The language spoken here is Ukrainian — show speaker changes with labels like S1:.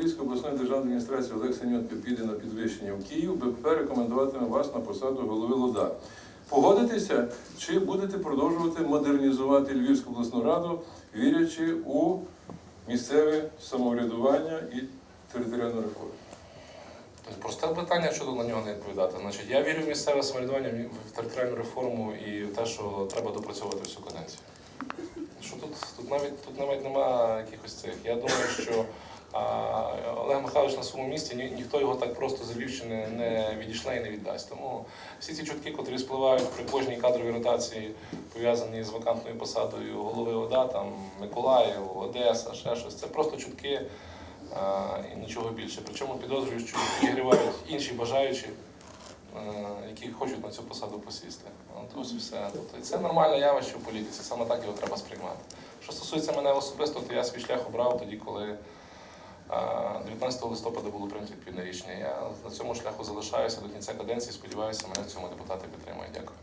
S1: Львівської обласної державної адміністрації Олег Синьотко піде на підвищення в Київ, БПП рекомендуватиме вас на посаду голови ЛОДА. Погодитеся, чи будете продовжувати модернізувати Львівську обласну раду, вірячи у місцеве самоврядування і територіальну реформу?
S2: Просте питання, щодо на нього не відповідати. Значить, я вірю в місцеве самоврядування, в територіальну реформу і в те, що треба допрацьовувати всю каденцію. Що тут, тут навіть тут навіть немає якихось цих. Я думаю, що а, Олег Михайлович на своєму місці ні, ніхто його так просто з Львівщини не відійшла і не віддасть. Тому всі ці чутки, котрі спливають при кожній кадровій ротації, пов'язані з вакантною посадою голови ОДА, там Миколаїв, Одеса, ще щось, це просто чутки а, і нічого більше. Причому підозрюю, що підігрівають інші бажаючі, е, які хочуть на цю посаду посісти. От ось все. Тобто це нормальне явище в політиці, саме так його треба сприймати. Що стосується мене особисто, то я свій шлях обрав тоді, коли 19 листопада було прийнято відповідне рішення. Я на цьому шляху залишаюся до кінця каденції. Сподіваюся, мене в цьому депутати підтримують. Дякую.